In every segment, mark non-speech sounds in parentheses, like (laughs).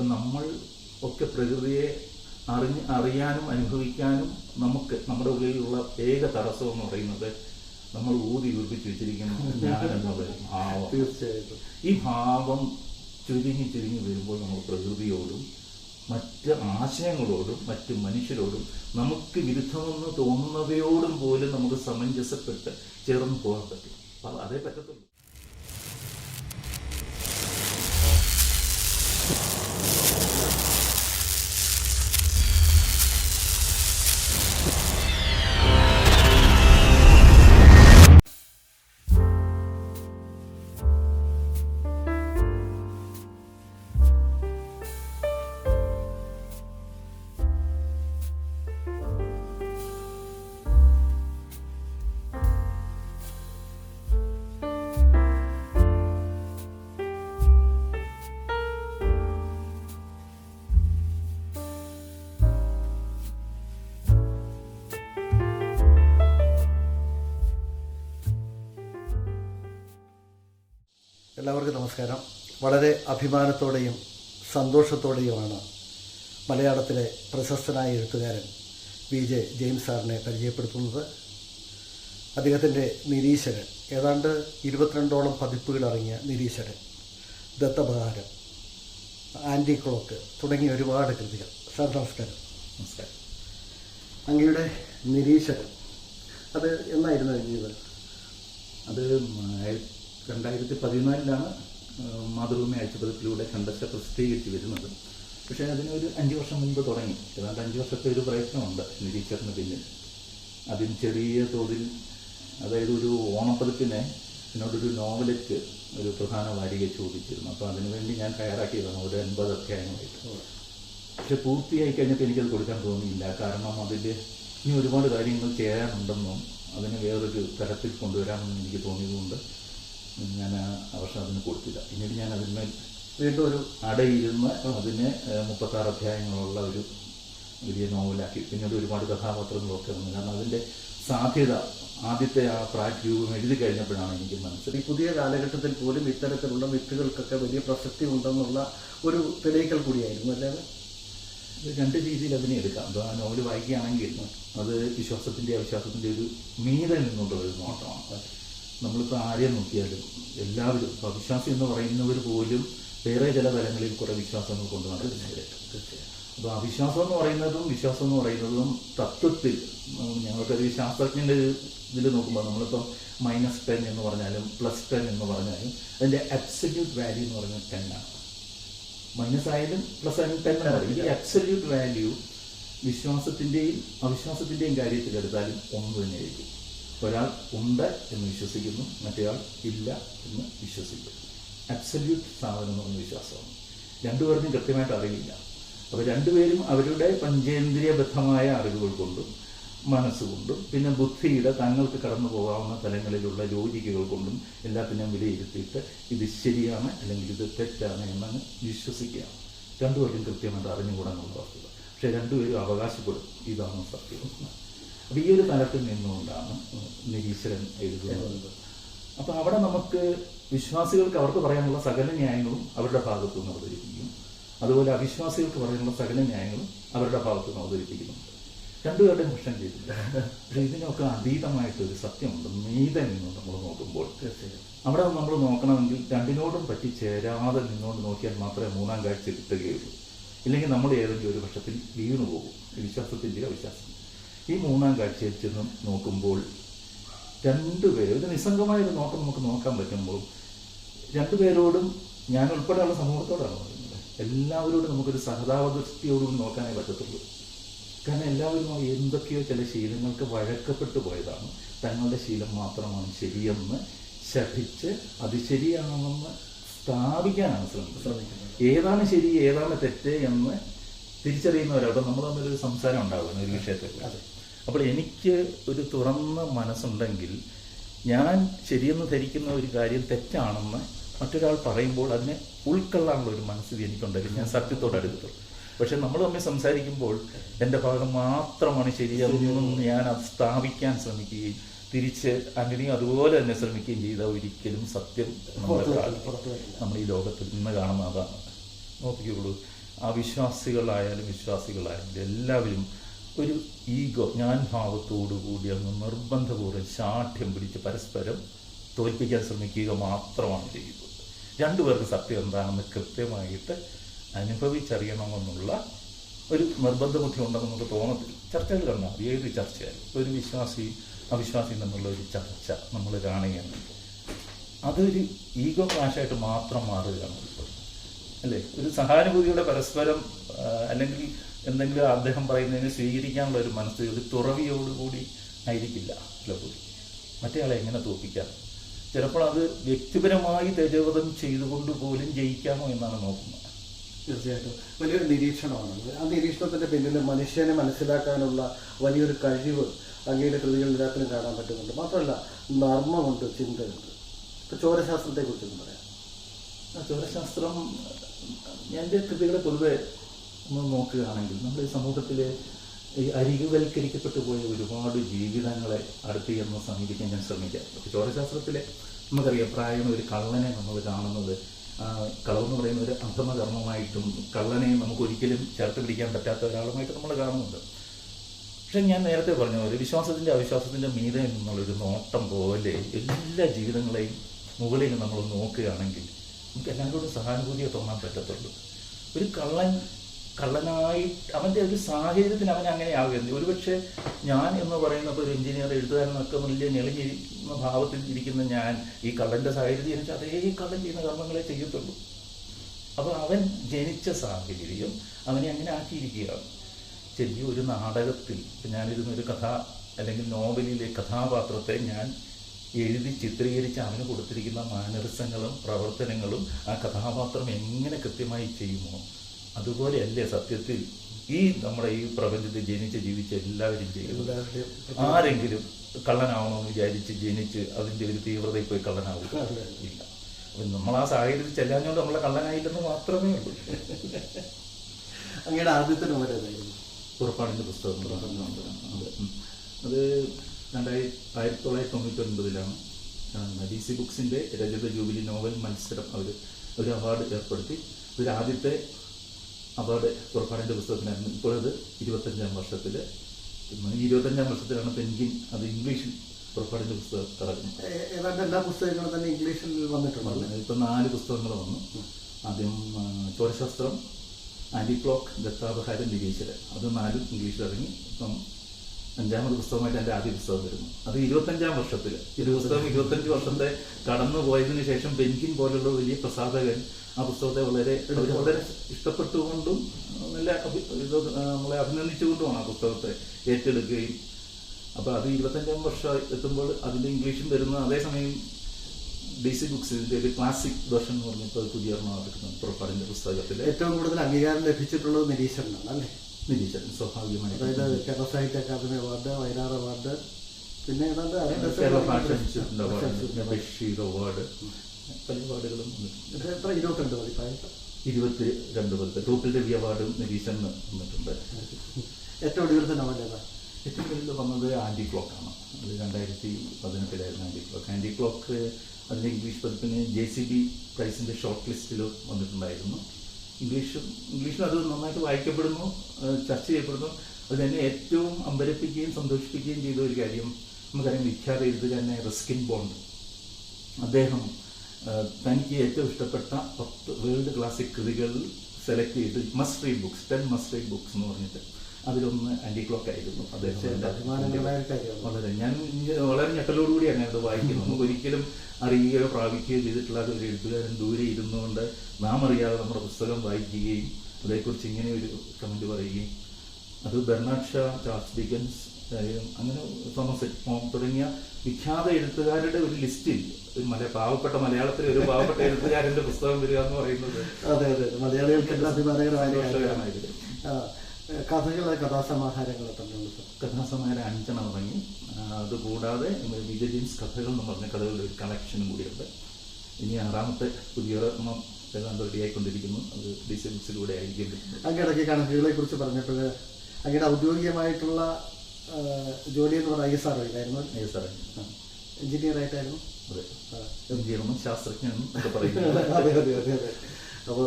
ഇപ്പം നമ്മൾ ഒക്കെ പ്രകൃതിയെ അറിഞ്ഞ് അറിയാനും അനുഭവിക്കാനും നമുക്ക് നമ്മുടെ ഉള്ളിലുള്ള ഏക തടസ്സം എന്ന് പറയുന്നത് നമ്മൾ ഊതി ഊർപ്പിച്ച് വെച്ചിരിക്കുന്ന ഞാൻ ഭാവം. തീർച്ചയായിട്ടും. ഈ ഭാവം ചുരുങ്ങി ചുരുങ്ങി വരുമ്പോൾ നമ്മൾ പ്രകൃതിയോടും മറ്റ് ആശയങ്ങളോടും മറ്റ് മനുഷ്യരോടും നമുക്ക് വിരുദ്ധമെന്ന് തോന്നുന്നവയോടും പോലും നമുക്ക് സമഞ്ജസപ്പെട്ട് ചേർന്ന് പോകാൻ പറ്റും. അപ്പോൾ അതേ പറ്റത്തുള്ളൂ. എല്ലാവർക്കും നമസ്കാരം. വളരെ അഭിമാനത്തോടെയും സന്തോഷത്തോടെയുമാണ് മലയാളത്തിലെ പ്രശസ്തനായ എഴുത്തുകാരൻ വി ജെ ജെയിംസ് സാറിനെ പരിചയപ്പെടുത്തുന്നത്. അദ്ദേഹത്തിന്റെ നിരീശ്വരൻ ഏതാണ്ട് ഇരുപത്തിരണ്ടോളം പതിപ്പുകൾ ഇറങ്ങിയ നിരീശ്വരൻ ദത്തപഹാരം ആന്റി ക്ലോക്ക് തുടങ്ങിയ ഒരുപാട് കൃതികൾ. സാർ നമസ്കാരം. നമസ്കാരം. അങ്ങയുടെ നിരീശ്വരൻ അത് എന്നായിരുന്നു എഴുതിയത്? അത് രണ്ടായിരത്തി പതിനാലിലാണ് മാതൃഭൂമി ആഴ്ചപ്പതിപ്പിലൂടെ കണ്ടസ്റ്റ പ്രസിദ്ധീകരിച്ച് വരുന്നത്. പക്ഷേ അതിനൊരു അഞ്ച് വർഷം മുൻപ് തുടങ്ങി. ഏതാണ്ട് അഞ്ച് വർഷത്തെ ഒരു പ്രയത്നമുണ്ട് നിരീക്ഷറിന് പിന്നിൽ. അതിന് ചെറിയ തോതിൽ അതായത് ഒരു ഓണപ്പതിപ്പിനെ എന്നോടൊരു നോവലറ്റ് ഒരു പ്രധാന വാരിക ചോദിച്ചിരുന്നു. അപ്പോൾ അതിനുവേണ്ടി ഞാൻ തയ്യാറാക്കിയതാണ് ഒരു എൺപത് അധ്യായങ്ങളായിട്ട്. പക്ഷെ പൂർത്തിയായി കഴിഞ്ഞപ്പോൾ എനിക്കത് കൊടുക്കാൻ തോന്നിയില്ല. കാരണം അതിൽ ഇനി ഒരുപാട് കാര്യങ്ങൾ ചെയ്യാനുണ്ടെന്നും അതിനെ വേറൊരു തരത്തിൽ കൊണ്ടുവരാമെന്നും എനിക്ക് തോന്നിയതുകൊണ്ട് ഞാൻ വർഷം അതിന് കൊടുത്തില്ല. പിന്നീട് ഞാൻ അതിന്മേൽ വീണ്ടും ഒരു അടയിരുന്ന് അതിനെ മുപ്പത്താറ് അധ്യായങ്ങളുള്ള ഒരു വലിയ നോവലാക്കി. പിന്നീട് ഒരുപാട് കഥാപാത്രങ്ങളൊക്കെ വന്നു. കാരണം അതിന്റെ സാധ്യത ആദ്യത്തെ ആ പ്രാറ്റ് രൂപം എഴുതി കഴിഞ്ഞപ്പോഴാണ് എനിക്ക് മനസ്സിലായി ഈ പുതിയ കാലഘട്ടത്തിൽ പോലും ഇത്തരത്തിലുള്ള വിത്തുകൾക്കൊക്കെ വലിയ പ്രസക്തി ഉണ്ടെന്നുള്ള ഒരു തെളിയിക്കൽ കൂടിയായിരുന്നു അല്ലാതെ രണ്ട് രീതിയിൽ അതിനെ എടുക്കാം. അപ്പോൾ ആ നോവൽ വായിക്കുകയാണെങ്കിൽ അത് വിശ്വാസത്തിന്റെ അവിശ്വാസത്തിന്റെ ഒരു മീതെ നിന്നുള്ള ഒരു നോട്ടമാണ്. നമ്മളിപ്പോൾ ആരെ നോക്കിയാലും എല്ലാവരും ഇപ്പോൾ അവിശ്വാസി എന്ന് പറയുന്നവർ പോലും വേറെ ചില തലങ്ങളിൽ കുറേ വിശ്വാസങ്ങൾ കൊണ്ടുവന്നത് നടക്കുന്നുണ്ട് അപ്പോൾ അവിശ്വാസം എന്ന് പറയുന്നതും വിശ്വാസം എന്ന് പറയുന്നതും തത്വത്തിൽ ഞങ്ങൾക്കൊരു ശാസ്ത്രജ്ഞന്റെ ഇതിൽ നോക്കുമ്പോൾ നമ്മളിപ്പോൾ മൈനസ് ടെൻ എന്ന് പറഞ്ഞാലും പ്ലസ് ടെൻ എന്ന് പറഞ്ഞാലും അതിന്റെ അബ്സല്യൂട്ട് വാല്യൂ എന്ന് പറഞ്ഞാൽ ടെൻ ആണ്. മൈനസ് ആയാലും പ്ലസ് ആയാലും ടെൻ ആണ് ഈ അബ്സല്യൂട്ട് വാല്യൂ വിശ്വാസത്തിന്റെയും അവിശ്വാസത്തിന്റെയും കാര്യത്തിൽ എടുത്താലും ഒന്ന് തന്നെയായിരിക്കും ഒരാൾ ഉണ്ട് എന്ന് വിശ്വസിക്കുന്നു മറ്റേയാൾ ഇല്ല എന്ന് വിശ്വസിക്കുന്നു. അബ്സല്യൂട്ട് സാധനം എന്ന് വിശ്വാസമാണ്. രണ്ടുപേർക്കും കൃത്യമായിട്ട് അറിയില്ല. അപ്പോൾ രണ്ടുപേരും അവരുടെ പഞ്ചേന്ദ്രിയബദ്ധമായ അറിവുകൾ കൊണ്ടും മനസ്സുകൊണ്ടും പിന്നെ ബുദ്ധിയുടെ തങ്ങൾക്ക് കടന്നു പോകാവുന്ന തലങ്ങളിലുള്ള ലോജിക്കുകൾ കൊണ്ടും എല്ലാത്തിനെയും വിലയിരുത്തിയിട്ട് ഇത് ശരിയാണ് അല്ലെങ്കിൽ ഇത് തെറ്റാണ് എന്നങ്ങ് വിശ്വസിക്കുക. രണ്ടുപേർക്കും കൃത്യമായിട്ട് അറിഞ്ഞുകൂടാനുള്ള വസ്തുത. പക്ഷേ രണ്ടുപേരും അവകാശപ്പെടും. ഇതാണ് സത്യം. അപ്പോൾ ഈ ഒരു തലത്തിൽ നിന്നുകൊണ്ടാണ് നിരീശ്വരൻ എഴുതുന്നത്. അപ്പോൾ അവിടെ നമുക്ക് വിശ്വാസികൾക്ക് അവർക്ക് പറയാനുള്ള സകല ന്യായങ്ങളും അവരുടെ ഭാഗത്തു നിന്ന് അവതരിപ്പിക്കും. അതുപോലെ അവിശ്വാസികൾക്ക് പറയാനുള്ള സകല ന്യായങ്ങളും അവരുടെ ഭാഗത്തു നിന്ന് അവതരിപ്പിക്കുന്നുണ്ട് രണ്ടുപേരുടെയും പ്രശ്നം ചെയ്തില്ല പക്ഷെ ഇതിനൊക്കെ അതീതമായിട്ടൊരു സത്യമുണ്ട്. നീതൻ എന്ന് നമ്മൾ നോക്കുമ്പോൾ അവിടെ നമ്മൾ നോക്കണമെങ്കിൽ രണ്ടിനോടും പറ്റി ചേരാതെ നിന്നുകൊണ്ട് നോക്കിയാൽ മാത്രമേ മൂന്നാം കാഴ്ച കിട്ടുകയുള്ളൂ. ഇല്ലെങ്കിൽ നമ്മൾ ഏതെങ്കിലും ഒരു പക്ഷത്തിൽ വീണുപോകും. പോകും വിശ്വാസത്തിന്റെയോ അവിശ്വാസം ഈ മൂന്നാം കാഴ്ചയിൽ ചെന്ന് നോക്കുമ്പോൾ രണ്ടുപേരും ഇത് നിസ്സംഗമായ ഒരു നോട്ടം നമുക്ക് നോക്കാൻ പറ്റുമ്പോൾ രണ്ടുപേരോടും ഞാൻ ഉൾപ്പെടെയുള്ള സമൂഹത്തോടാണ് പറയുന്നത്. എല്ലാവരോടും നമുക്കൊരു സഹതാപദൃഷ്ടിയോടും നോക്കാനേ പറ്റത്തുള്ളൂ. കാരണം എല്ലാവരും എന്തൊക്കെയോ ചില ശീലങ്ങൾക്ക് വഴക്കപ്പെട്ടു പോയതാണ്. തങ്ങളുടെ ശീലം മാത്രമാണ് ശരിയെന്ന് ശഠിച്ച് അത് ശരിയാണെന്ന് സ്ഥാപിക്കാനാണ് ശ്രമിക്കുന്നത്. ഏതാണ് ശരി ഏതാണ് തെറ്റ് എന്ന് തിരിച്ചറിയുന്നവരവിടെ നമ്മൾ ഒരു സംസാരം ഉണ്ടാകുന്ന ഒരു വിഷയത്തിൽ. അപ്പോൾ എനിക്ക് ഒരു തുറന്ന മനസ്സുണ്ടെങ്കിൽ ഞാൻ ശരിയെന്ന് ധരിക്കുന്ന ഒരു കാര്യം തെറ്റാണെന്ന് മറ്റൊരാൾ പറയുമ്പോൾ അതിനെ ഉൾക്കൊള്ളാനുള്ള ഒരു മനസ്സിൽ എനിക്കുണ്ടെങ്കിൽ ഞാൻ സത്യത്തോട് അടുത്തു പക്ഷെ നമ്മൾ തമ്മിൽ സംസാരിക്കുമ്പോൾ എന്റെ ഭാഗം മാത്രമാണ് ശരിയെന്നും ഞാൻ അത് സ്ഥാപിക്കാൻ ശ്രമിക്കുകയും തിരിച്ച് അങ്ങനെയും അതുപോലെ തന്നെ ശ്രമിക്കുകയും ചെയ്ത ഒരിക്കലും സത്യം നമ്മുടെ വരില്ല നമ്മൾ ഈ ലോകത്തിൽ നിന്ന് കാണുന്ന അതാണ് നോക്കിക്കോളൂ. അവിശ്വാസികളായാലും വിശ്വാസികളായാലും എല്ലാവരും ഒരു ഈഗോ ഞാൻ ഭാവത്തോടു കൂടി അങ്ങ് നിർബന്ധപൂർവം ശാഠ്യം പിടിച്ച് പരസ്പരം തോൽപ്പിക്കാൻ ശ്രമിക്കുക മാത്രമാണ് ചെയ്യുന്നത്. രണ്ടുപേർക്ക് സത്യം എന്താണെന്ന് കൃത്യമായിട്ട് അനുഭവിച്ചറിയണമെന്നുള്ള ഒരു നിർബന്ധ ബുദ്ധി ഉണ്ടെന്ന് നമുക്ക് തോന്നത്തില്ല. ചർച്ചകൾ കണ്ടാൽ മതി. ഏത് ചർച്ചയായാലും. ഒരു വിശ്വാസി അവിശ്വാസി തമ്മിലുള്ള ഒരു ചർച്ച നമ്മൾ കാണുകയാണ്. അതൊരു ഈഗോ ക്ലാഷായിട്ട് മാത്രം മാറുകയാണ്. അല്ലേ? ഒരു സഹാനുഭൂതിയുടെ പരസ്പരം അല്ലെങ്കിൽ എന്തെങ്കിലും അദ്ദേഹം പറയുന്നതിന് സ്വീകരിക്കാനുള്ള ഒരു മനസ്സ് ഒരു തുറവിയോടുകൂടി ആയിരിക്കില്ല ചിലപ്പോൾ. മറ്റേയാളെ എങ്ങനെ തോൽപ്പിക്കാം? ചിലപ്പോൾ അത് വ്യക്തിപരമായി തേജോവധം ചെയ്തുകൊണ്ട് പോലും ജയിക്കാമോ എന്നാണ് നോക്കുന്നത്. തീർച്ചയായിട്ടും. വലിയൊരു നിരീക്ഷണമാണ്. ആ നിരീക്ഷണത്തിന്റെ പിന്നിൽ മനുഷ്യനെ മനസ്സിലാക്കാനുള്ള വലിയൊരു കഴിവ് അങ്ങയുടെ കൃതികളിൽ എല്ലാത്തിനും കാണാൻ പറ്റുന്നുണ്ട്. മാത്രമല്ല നർമ്മമുണ്ട് ചിന്തയുണ്ട്. ഇപ്പൊ ചോരശാസ്ത്രത്തെ കുറിച്ചൊന്നും പറയാം. ചോരശാസ്ത്രം എന്റെ കൃതികളെ പൊതുവെ നമ്മൾ നോക്കുകയാണെങ്കിൽ നമ്മുടെ സമൂഹത്തിൽ ഈ അരികുവൽക്കരിക്കപ്പെട്ടു പോയ ഒരുപാട് ജീവിതങ്ങളെ അടുത്ത് ചെന്ന് സമീപിക്കാൻ ഞാൻ ശ്രമിക്കാം. അപ്പോൾ ചോരശാസ്ത്രത്തിലെ നമുക്കറിയാം പ്രായം ഒരു കള്ളനെ നമ്മൾ കാണുന്നത് എന്ന് പറയുന്ന ഒരു അധമകർമ്മമായിട്ടും കള്ളനെ നമുക്ക് ഒരിക്കലും ചേർത്ത് പിടിക്കാൻ പറ്റാത്ത ഒരാളുമായിട്ട് നമ്മൾ കാണുന്നുണ്ട്. പക്ഷെ ഞാൻ നേരത്തെ പറഞ്ഞ ഒരു വിശ്വാസത്തിന്റെ അവിശ്വാസത്തിന്റെ മീതെ നിന്നുള്ളൊരു നോട്ടം പോലെ എല്ലാ ജീവിതങ്ങളെയും മുകളിൽ നമ്മൾ നോക്കുകയാണെങ്കിൽ നമുക്ക് എല്ലാവരോടും സഹാനുഭൂതിയെ തോന്നാൻ പറ്റത്തുള്ളൂ. ഒരു കള്ളൻ കള്ളനായി അവന്റെ ഒരു സാഹചര്യത്തിന് അവൻ അങ്ങനെ ആകുന്നു ഒരുപക്ഷെ ഞാൻ എന്ന് പറയുന്ന ഒരു എഞ്ചിനീയർ എഴുത്തുകാരനൊക്കെ വലിയ ഞെളിഞ്ഞിരിക്കുന്ന ഭാവത്തിൽ ഇരിക്കുന്ന ഞാൻ ഈ കള്ളന്റെ സാഹചര്യം എനിക്ക് അതേ കള്ളൻ ചെയ്യുന്ന കർമ്മങ്ങളെ ചെയ്യത്തുള്ളൂ. അപ്പോൾ അവൻ ജനിച്ച സാഹചര്യം അവനെ അങ്ങനെ ആക്കിയിരിക്കുകയാണ്. ശരിക്കും ഒരു നാടകത്തിൽ ഞാനിരുന്നൊരു കഥ അല്ലെങ്കിൽ നോവലിലെ കഥാപാത്രത്തെ ഞാൻ എഴുതി ചിത്രീകരിച്ച് അവന് കൊടുത്തിരിക്കുന്ന മാനരസങ്ങളും പ്രവർത്തനങ്ങളും ആ കഥാപാത്രം എങ്ങനെ കൃത്യമായി ചെയ്യുമോ അതുപോലെയല്ലേ സത്യത്തിൽ ഈ നമ്മുടെ ഈ പ്രപഞ്ചത്തിൽ ജനിച്ച് ജീവിച്ച എല്ലാവരും ചെയ്യുന്നത്. ആരെങ്കിലും കള്ളനാവണമെന്ന് വിചാരിച്ച് ജനിച്ച് അതിന്റെ ഒരു തീവ്രതയിൽ പോയി കള്ളനാവുക. ഇല്ല. അപ്പം നമ്മൾ ആ സാഹചര്യത്തിൽ ചെല്ലാഞ്ഞുകൊണ്ട് നമ്മളെ കള്ളനായില്ലെന്ന് മാത്രമേ ഉള്ളൂ. അങ്ങയുടെ ആദ്യത്തെ നോവൽ ഏതായിരുന്നു? പുസ്തകം. അത് രണ്ടായിരത്തി ആയിരത്തി തൊള്ളായിരത്തി തൊണ്ണൂറ്റി ഒൻപതിലാണ് ഡി സി ബുക്സിന്റെ രജത ജൂബിലി നോവൽ മത്സരം അവർ ഒരു അവാർഡ് ഏർപ്പെടുത്തി. ഒരു ആദ്യത്തെ അവാർഡ് പുറപ്പാടിന്റെ പുസ്തകത്തിനായിരുന്നു. ഇപ്പോഴത് ഇരുപത്തഞ്ചാം വർഷത്തിൽ ഈ ഇരുപത്തഞ്ചാം വർഷത്തിലാണ് പെൻഗിൻ അത് ഇംഗ്ലീഷിൽ പുറപ്പാടിന്റെ പുസ്തകം ഏതാണ്ട് എല്ലാ പുസ്തകങ്ങളും തന്നെ ഇംഗ്ലീഷിൽ വന്നിട്ടുണ്ട്. ഇപ്പൊ നാല് പുസ്തകങ്ങൾ വന്നു. ആദ്യം ചോരശാസ്ത്രം ആന്റി ക്ലോക്ക് ദത്താപഹാരം നിരീശ്വരൻ അത് നാലും ഇംഗ്ലീഷിൽ ഇറങ്ങി. ഇപ്പം അഞ്ചാമത് പുസ്തകമായിട്ട് എന്റെ ആദ്യ പുസ്തകം വരുന്നു. അത് ഇരുപത്തഞ്ചാം വർഷത്തിൽ ഒരു പുസ്തകം ഇരുപത്തഞ്ച് വർഷത്തെ കടന്നു പോയതിനു ശേഷം ബെൻകിൻ പോലുള്ള വലിയ പ്രസാധകൻ ആ പുസ്തകത്തെ വളരെ വളരെ ഇഷ്ടപ്പെട്ടുകൊണ്ടും നല്ല ഇത് നമ്മളെ അഭിനന്ദിച്ചുകൊണ്ടുമാണ് ആ പുസ്തകത്തെ ഏറ്റെടുക്കുകയും. അപ്പോൾ അത് ഇരുപത്തഞ്ചാം വർഷം എത്തുമ്പോൾ അതിന്റെ ഇംഗ്ലീഷും വരുന്ന അതേസമയം ഡി സി ബുക്സ് ഇതിന്റെ ഒരു ക്ലാസിക് വേർഷൻ എന്ന് പറഞ്ഞപ്പോൾ പുതിയ പുറപ്പാടിന്റെ പുസ്തകത്തിൽ ഏറ്റവും കൂടുതൽ അംഗീകാരം ലഭിച്ചിട്ടുള്ളത് നിരീശ്വരനാണ് അല്ലേ? നിരീശ്വരൻ സ്വാഭാവികമായി അതായത് കേരള സാഹിത്യ അക്കാദമി അവാർഡ് വയലാർ അവാർഡ് പിന്നെ കേരള ഭാഷ അവാർഡ് ബഷീർ അവാർഡ് പല അവാർഡുകളും എത്ര? ഇരുപത്തിരണ്ട് പ്രായം ഇരുപത്തി രണ്ട് പേർക്ക് തൂപ്പിൽ രവി അവാർഡും നിരീക്ഷന് വന്നിട്ടുണ്ട്. ഏറ്റവും ഒടുവിലത്തെ നോവൽ ഏതാ? ഏറ്റവും കൂടുതൽ വന്നത് ആന്റി ക്ലോക്കാണ് അത് രണ്ടായിരത്തി പതിനെട്ടിലായിരുന്നു ആന്റി ക്ലോക്ക് ആന്റി ക്ലോക്ക് അതിന്റെ ഇംഗ്ലീഷ് പതിപ്പിന് ജെ സി ബി പ്രൈസിന്റെ ഷോർട്ട് ലിസ്റ്റിൽ വന്നിട്ടുണ്ടായിരുന്നു. ഇംഗ്ലീഷും ഇംഗ്ലീഷിൽ അത് നന്നായിട്ട് വായിക്കപ്പെടുന്നു ചർച്ച ചെയ്യപ്പെടുന്നു. അത് തന്നെ ഏറ്റവും അമ്പരപ്പിക്കുകയും സന്തോഷിപ്പിക്കുകയും ചെയ്ത ഒരു കാര്യം നമുക്കറിയാം വിഖ്യാത തന്നെ റസ്കിൻ ബോണ്ട്. അദ്ദേഹം തനിക്ക് ഏറ്റവും ഇഷ്ടപ്പെട്ട പത്ത് വേൾഡ് ക്ലാസിക് കൃതികൾ സെലക്ട് ചെയ്ത് must read books ten must read books എന്ന് പറഞ്ഞിട്ട് അതിലൊന്ന് ആന്റി ക്ലോക്ക് ആയിരുന്നു. അദ്ദേഹം വളരെ ഞാൻ വളരെ ഞെട്ടലോടുകൂടിയാണ് അത് വായിക്കുന്നത്. നമുക്ക് ഒരിക്കലും അറിയുകയോ പ്രാപിക്കുകയോ ചെയ്തിട്ടുള്ള ഒരു എഴുത്തുകാരൻ ദൂരെ ഇരുന്നുകൊണ്ട് നാം അറിയാതെ നമ്മുടെ പുസ്തകം വായിക്കുകയും അതേക്കുറിച്ച് ഇങ്ങനെ ഒരു കമന്റ് പറയുകയും അത് ബെർണാഡ് ഷാ ചാൾസ് ഡിക്കൻസ് അങ്ങനെ തോമസ് ഹോം തുടങ്ങിയ വിഖ്യാത എഴുത്തുകാരുടെ ഒരു ലിസ്റ്റിൽ ഒരു മല പാവപ്പെട്ട മലയാളത്തിലെ ഒരു പാവപ്പെട്ട (laughs) എഴുത്തുകാരന്റെ പുസ്തകം വരിക എന്ന് പറയുന്നത് അതെ അതെ. മലയാളികൾക്ക് എല്ലാം അഭിമാനകരമായ ഒരു കാര്യമാണ്. സന്തോഷകരമായിരുന്നു. ആ, കഥകൾ കഥാസമാഹാരങ്ങൾ തന്നെയുണ്ട് കഥാസമാഹാരം അഞ്ചെണ്ണം ഇറങ്ങി. ആ, അതുകൂടാതെ വിജയ ജെയിംസ് കഥകൾ എന്ന് പറഞ്ഞ കഥകളുടെ ഒരു കളക്ഷനും കൂടിയുണ്ട്. ഇനി ആറാമത്തെ പുതിയ ഏതാണ്ട് റെഡിയായിക്കൊണ്ടിരിക്കുന്നു അത് ഡിസൈൻസിലൂടെ ആയിരിക്കും. അങ്ങയുടെ കണക്കുകളെ കുറിച്ച് പറഞ്ഞപ്പോൾ അങ്ങയുടെ ഔദ്യോഗികമായിട്ടുള്ള ജോലി എന്ന് പറഞ്ഞാൽ ഐ എസ് ആർ ആയിരുന്നു ഐ എസ് ആർ എഞ്ചിനീയർ ആയിട്ടായിരുന്നു. അതെ. എഞ്ചിനീയറും ശാസ്ത്രജ്ഞനും ഒക്കെ പറയുന്നത് (laughs) അതെ അതെ അതെ അതെ. അപ്പോൾ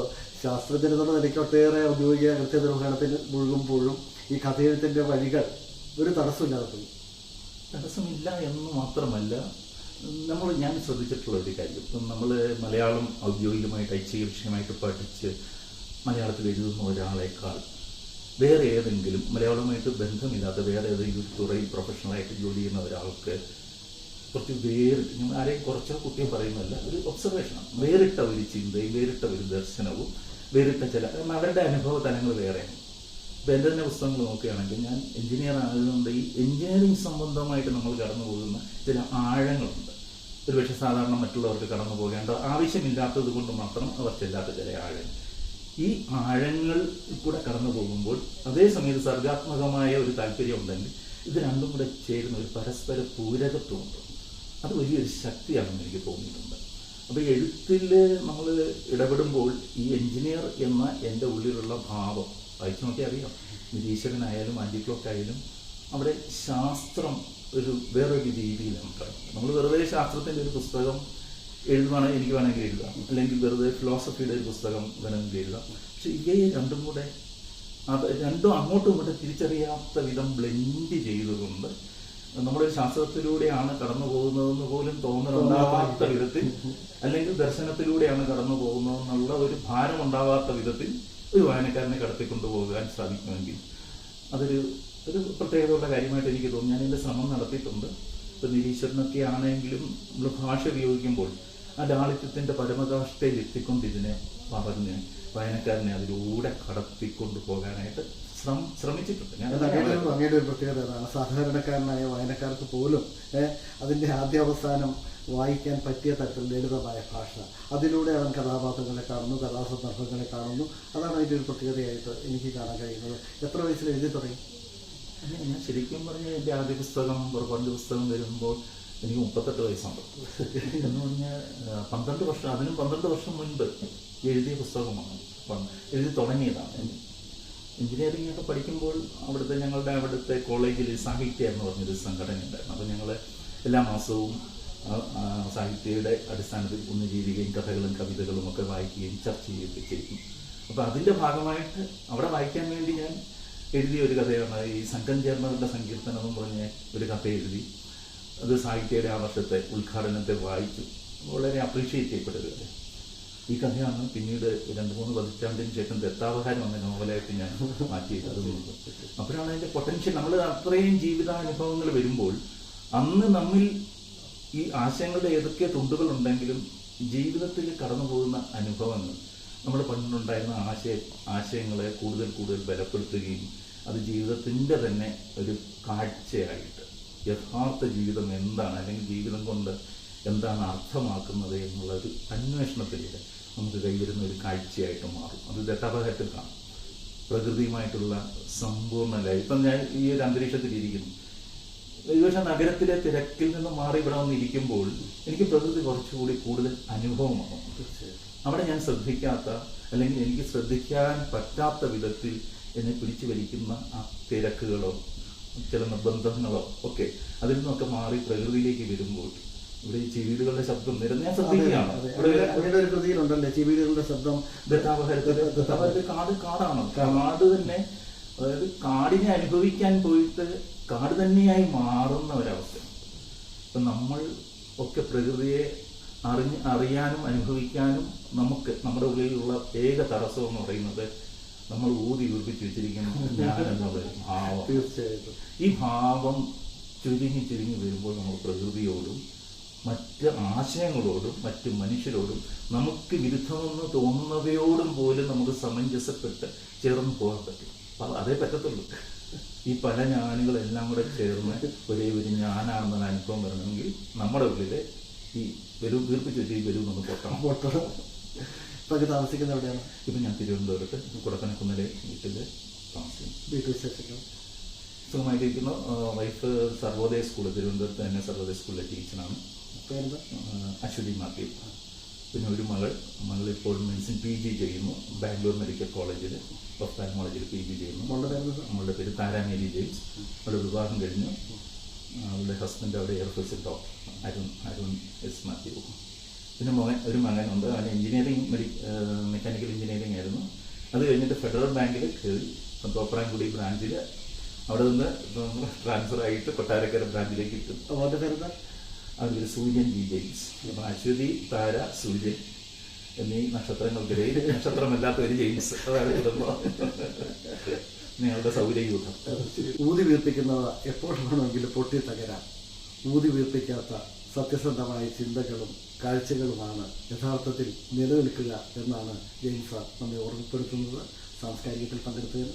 നിലയ്ക്ക് ഒട്ടേറെ ഔദ്യോഗിക കൃത്യ നിർവഹണത്തിന് മുഴുകുമ്പോഴും ഈ കഥയെഴുത്തിന്റെ വഴികൾ ഒരു തടസ്സമില്ലാതെ പോയി. തടസ്സമില്ല എന്ന് മാത്രമല്ല നമ്മൾ ഞാൻ ശ്രദ്ധിച്ചിട്ടുള്ള ഒരു കാര്യം. ഇപ്പം നമ്മൾ മലയാളം ഔദ്യോഗികമായിട്ട് ഐച്ഛിക വിഷയമായിട്ട് പഠിച്ച് മലയാളത്തിൽ എഴുതുന്ന ഒരാളേക്കാൾ വേറെ ഏതെങ്കിലും മലയാളവുമായിട്ട് ബന്ധമില്ലാത്ത വേറെ ഏതെങ്കിലും തുറയിൽ പ്രൊഫഷണലായിട്ട് ജോലി ചെയ്യുന്ന ഒരാൾക്ക് കുറച്ച് വേറിട്ട് ഞാൻ ആരെയും കുറച്ചോ കുട്ടിയും പറയുന്നതല്ല ഒരു ഒബ്സർവേഷനാണ്. വേറിട്ട ഒരു ചിന്തയും വേറിട്ട ഒരു ദർശനവും വേറിട്ട ചില അവരുടെ അനുഭവ തലങ്ങൾ വേറെയാണ്. ഇപ്പം എന്റെ തന്നെ പുസ്തകങ്ങൾ നോക്കുകയാണെങ്കിൽ ഞാൻ എഞ്ചിനീയർ ആയതുകൊണ്ട് ഈ എഞ്ചിനീയറിംഗ് സംബന്ധമായിട്ട് നമ്മൾ കടന്നു പോകുന്ന ചില ആഴങ്ങളുണ്ട്. ഒരുപക്ഷെ സാധാരണ മറ്റുള്ളവർക്ക് കടന്നു പോകേണ്ട ആവശ്യമില്ലാത്തത് കൊണ്ട് മാത്രം അവർ ചെല്ലാത്ത ചില ആഴങ്ങൾ. ഈ ആഴങ്ങൾ കൂടെ കടന്നു പോകുമ്പോൾ അതേസമയത്ത് സർഗാത്മകമായ ഒരു താല്പര്യം ഉണ്ടെങ്കിൽ ഇത് രണ്ടും കൂടെ ചേരുന്ന ഒരു പരസ്പര പൂരകത്വമുണ്ട് അത് വലിയൊരു ശക്തിയാണെന്ന് എനിക്ക് തോന്നിയിട്ടുണ്ട്. അപ്പോൾ എഴുത്തിൽ നമ്മൾ ഇടപെടുമ്പോൾ ഈ എഞ്ചിനീയർ എന്ന എന്റെ ഉള്ളിലുള്ള ഭാവം വായിച്ചു നോക്കിയാൽ അറിയാം. നിരീക്ഷകനായാലും ആന്റിക്ലോക്കായാലും അവിടെ ശാസ്ത്രം ഒരു വേറൊരു രീതിയിലാണ് നമുക്ക് നമ്മൾ വെറുതെ ശാസ്ത്രത്തിന്റെ ഒരു പുസ്തകം എഴുതുവാണെങ്കിൽ എനിക്ക് വേണമെങ്കിൽ എഴുതാം. അല്ലെങ്കിൽ വെറുതെ ഫിലോസഫിയുടെ ഒരു പുസ്തകം വേണമെങ്കിൽ എഴുതാം. പക്ഷെ ഇവയെ രണ്ടും കൂടെ അത് രണ്ടും അങ്ങോട്ടും ഇങ്ങോട്ടും തിരിച്ചറിയാത്ത വിധം ബ്ലെൻഡ് ചെയ്തുകൊണ്ട് നമ്മുടെ ഒരു ശാസ്ത്രത്തിലൂടെയാണ് കടന്നു പോകുന്നതെന്ന് പോലും തോന്നലുണ്ടാവാത്ത വിധത്തിൽ അല്ലെങ്കിൽ ദർശനത്തിലൂടെയാണ് കടന്നു പോകുന്നതെന്നുള്ള ഒരു ഭാരം ഉണ്ടാവാത്ത വിധത്തിൽ ഒരു വായനക്കാരനെ കടത്തിക്കൊണ്ടു പോകാൻ സാധിക്കുമെങ്കിൽ അതൊരു ഒരു പ്രത്യേകതയുള്ള കാര്യമായിട്ട് എനിക്ക് തോന്നുന്നു. ഞാൻ എന്റെ ശ്രമം നടത്തിയിട്ടുണ്ട്. ഇപ്പം നിരീശ്വരനൊക്കെ ആണെങ്കിലും നമ്മൾ ഭാഷ ഉപയോഗിക്കുമ്പോൾ ആ ലാളിത്യത്തിന്റെ പരമകാഷ്ടയിൽ എത്തിക്കൊണ്ട് ഇതിനെ പറഞ്ഞ് വായനക്കാരനെ അതിലൂടെ കടത്തിക്കൊണ്ട് പോകാനായിട്ട് ശ്രമം ശ്രമിച്ചിട്ടുണ്ട്. ഞാൻ അങ്ങയുടെ ഒരു- പ്രത്യേകത സാധാരണക്കാരനായ വായനക്കാർക്ക് പോലും അതിന്റെ ആദ്യാവസാനം വായിക്കാൻ പറ്റിയ തരത്തിൽ ലളിതമായ ഭാഷ. അതിലൂടെ അവൻ കഥാപാത്രങ്ങളെ കാണുന്നു കഥാസന്ദർഭങ്ങളെ കാണുന്നു. അതാണ് അതിന്റെ ഒരു പ്രത്യേകതയായിട്ട് എനിക്ക് കാണാൻ കഴിയുന്നത്. എത്ര വയസ്സിൽ എഴുതി തുടങ്ങി? ഞാൻ ശരിക്കും പറഞ്ഞ എന്റെ ആദ്യ പുസ്തകം പുറപ്പാടിന്റെ പുസ്തകം വരുമ്പോൾ എനിക്ക് മുപ്പത്തെട്ട് വയസ്സുണ്ട്. എന്ന് പറഞ്ഞാൽ പന്ത്രണ്ട് വർഷം അതിനും പന്ത്രണ്ട് വർഷം മുൻപ് എഴുതിയ പുസ്തകമാണ്. എഴുതി തുടങ്ങിയതാണ്. എഞ്ചിനീയറിംഗ് ഒക്കെ പഠിക്കുമ്പോൾ അവിടുത്തെ ഞങ്ങളുടെ അവിടുത്തെ കോളേജിൽ സാഹിത്യ എന്ന് പറഞ്ഞൊരു സംഘടന ഉണ്ടായിരുന്നു. അപ്പോൾ ഞങ്ങൾ എല്ലാ മാസവും സാഹിത്യയുടെ അടിസ്ഥാനത്തിൽ ഒന്ന് ജീവിക്കുകയും കഥകളും കവിതകളും ഒക്കെ വായിക്കുകയും ചർച്ച ചെയ്യുകയൊക്കെ ചെയ്യും. അപ്പോൾ അതിന്റെ ഭാഗമായിട്ട് അവിടെ വായിക്കാൻ വേണ്ടി ഞാൻ എഴുതിയ ഒരു കഥയാണ് ഈ സംഘം ചേർന്നവരുടെ സങ്കീർത്തനം എന്ന് പറഞ്ഞ ഒരു കഥ എഴുതി. അത് സാഹിത്യയുടെ ആ വർഷത്തെ ഉദ്ഘാടനത്തെ വായിച്ചു. വളരെ അപ്രീഷിയേറ്റ് ചെയ്യപ്പെടുക ഈ കഥയാണ് പിന്നീട് രണ്ട് മൂന്ന് പതിറ്റാണ്ടിന് ശേഷം ദത്താവഹാരം എന്ന നോവലായിട്ട് ഞാൻ മാറ്റിയത്. അപ്പോഴാണ് അതിന്റെ പൊട്ടൻഷ്യൽ നമ്മൾ അത്രയും ജീവിതാനുഭവങ്ങൾ വരുമ്പോൾ അന്ന് നമ്മിൽ ഈ ആശയങ്ങളുടെ ഏതൊക്കെ തുണ്ടുകൾ ഉണ്ടെങ്കിലും ജീവിതത്തിൽ കടന്നു പോകുന്ന അനുഭവങ്ങൾ നമ്മൾ പണ്ടുണ്ടായിരുന്ന ആശയ ആശയങ്ങളെ കൂടുതൽ കൂടുതൽ ബലപ്പെടുത്തുകയും അത് ജീവിതത്തിന്റെ തന്നെ ഒരു കാഴ്ചയായിട്ട് യഥാർത്ഥ ജീവിതം എന്താണ് അല്ലെങ്കിൽ ജീവിതം കൊണ്ട് എന്താണ് അർത്ഥമാക്കുന്നത് എന്നുള്ള ഒരു അന്വേഷണത്തിലൂടെ നമുക്ക് കൈവരുന്ന ഒരു കാഴ്ചയായിട്ട് മാറും. അത് ദട്ടപഹത്തിൽ കാണും. പ്രകൃതിയുമായിട്ടുള്ള സമ്പൂർണ ലൈഫ്. ഇപ്പം ഞാൻ ഈ ഒരു അന്തരീക്ഷത്തിൽ ഇരിക്കുന്നു ഒരുപക്ഷെ നഗരത്തിലെ തിരക്കിൽ നിന്ന് മാറി ഇവിടെ വന്നിരിക്കുമ്പോൾ എനിക്ക് പ്രകൃതി കുറച്ചുകൂടി കൂടുതൽ അനുഭവമാണ് അവിടെ ഞാൻ ശ്രദ്ധിക്കാത്ത അല്ലെങ്കിൽ എനിക്ക് ശ്രദ്ധിക്കാൻ പറ്റാത്ത വിധത്തിൽ എന്നെ പിടിച്ചു വലിക്കുന്ന ആ തിരക്കുകളോ ചില നിർബന്ധങ്ങളോ ഒക്കെ അതിൽ നിന്നൊക്കെ മാറി പ്രകൃതിയിലേക്ക് വരുമ്പോൾ ഇവിടെ ഈ ചെവീടുകളുടെ ശബ്ദം നിരന്ന് ഞാൻ ശ്രദ്ധിക്കുകയാണ്. ഇവിടെ ഒരു കൃതിയിലുണ്ടല്ലേ? ചീവീടുകളുടെ ശബ്ദം. ദത്താപഹരത്തിൽ കാട് കാടാണ്. കാട്. തന്നെ അതായത് കാടിനെ അനുഭവിക്കാൻ പോയിട്ട് കാട് തന്നെയായി മാറുന്ന ഒരവസ്ഥ അപ്പൊ നമ്മൾ ഒക്കെ പ്രകൃതിയെ അറിഞ്ഞ് അറിയാനും അനുഭവിക്കാനും നമുക്ക് നമ്മുടെ ഉള്ളിലുള്ള ഏക തടസ്സം എന്ന് പറയുന്നത് നമ്മൾ ഊതി ഉറപ്പിച്ച് വെച്ചിരിക്കുന്ന ഞാൻ ഭാവം. തീർച്ചയായിട്ടും. ഈ ഭാവം ചുരുങ്ങി ചുരുങ്ങി വരുമ്പോൾ നമ്മൾ പ്രകൃതിയോടും മറ്റ് ആശയങ്ങളോടും മറ്റ് മനുഷ്യരോടും നമുക്ക് വിരുദ്ധമെന്ന് തോന്നുന്നവയോടും പോലും നമുക്ക് സമഞ്ജസപ്പെട്ട് ചേർന്ന് പോകാൻ പറ്റും. അപ്പൊ അതേ പറ്റത്തുള്ളൂ. ഈ പല ഞാനുകളെല്ലാം കൂടെ ചേർന്ന് ഒരേ ഒരു ഞാനാണെന്നൊരു അനുഭവം വരണമെങ്കിൽ നമ്മുടെ ഉള്ളിൽ ഈ വരൂ വീർപ്പിച്ച് വെച്ച് ഈ വരൂ നമ്മൾ പൊട്ടണം. പൊട്ടണം. ഇപ്പൊ താമസിക്കുന്നത് എവിടെയാണ്? ഇപ്പൊ ഞാൻ തിരുവനന്തപുരത്ത് കുടക്കനക്കുന്നിലെ വീട്ടിൽ താമസിക്കുന്നു. വീട്ടുവിശേഷങ്ങൾ സുഖമായിട്ടിരിക്കുന്നു. ആ, വൈഫ് സർവോദയ സ്കൂൾ തിരുവനന്തപുരത്ത് തന്നെ സർവോദയ സ്കൂളിലെ ടീച്ചറാണ്. അശ്വതി മാത്യു. പിന്നെ ഒരു മകൾ. മകൾ ഇപ്പോൾ മെഡിസിൻ പി ജി ചെയ്യുന്നു. ബാംഗ്ലൂർ മെഡിക്കൽ കോളേജിൽ ഒഫ്താൽമോളജിയിൽ പി ജി ചെയ്യുന്നു. നമ്മളുടെ പേര് താരാമേരി ജെയിംസ്. അവളുടെ വിവാഹം കഴിഞ്ഞു. അവളുടെ ഹസ്ബൻഡ് അവിടെ എയർഫോഴ്സിൽ ഡോക്ടർ അരുൺ അരുൺ എസ് മാത്യു. പിന്നെ മോൻ ഒരു മകനുണ്ട്. അവൻ എഞ്ചിനീയറിംഗ് മെഡി മെക്കാനിക്കൽ എഞ്ചിനീയറിംഗ് ആയിരുന്നു. അത് കഴിഞ്ഞിട്ട് ഫെഡറൽ ബാങ്കിൽ കയറി തോപ്രാൻകുടി ബ്രാഞ്ചിൽ അവിടെ നിന്ന് ട്രാൻസ്ഫർ ആയിട്ട് കൊട്ടാരക്കര ബ്രാഞ്ചിലേക്ക് കിട്ടും അവരുടെ പേരുന്ന അതിൽ സൂര്യൻ ജി ജെയിംസ്. അപ്പം അശ്വതി താര സൂര്യൻ എന്നീ നക്ഷത്രങ്ങൾക്കിടയിൽ നക്ഷത്രമല്ലാത്ത ഒരു ജെയിംസ്. അതാണ് കുടുംബം. നിങ്ങളുടെ സൗരയൂഥം. ഊതി വീർപ്പിക്കുന്നവ എപ്പോൾ വേണമെങ്കിലും പൊട്ടി തകരാം. ഊതി വീർപ്പിക്കാത്ത സത്യസന്ധമായ ചിന്തകളും കാഴ്ചകളുമാണ് യഥാർത്ഥത്തിൽ നിലനിൽക്കുക എന്നാണ് ജെയിംസ് നമ്മെ ഓർമ്മപ്പെടുത്തുന്നത്. സാംസ്കാരികത്തിൽ പങ്കെടുത്തതിന്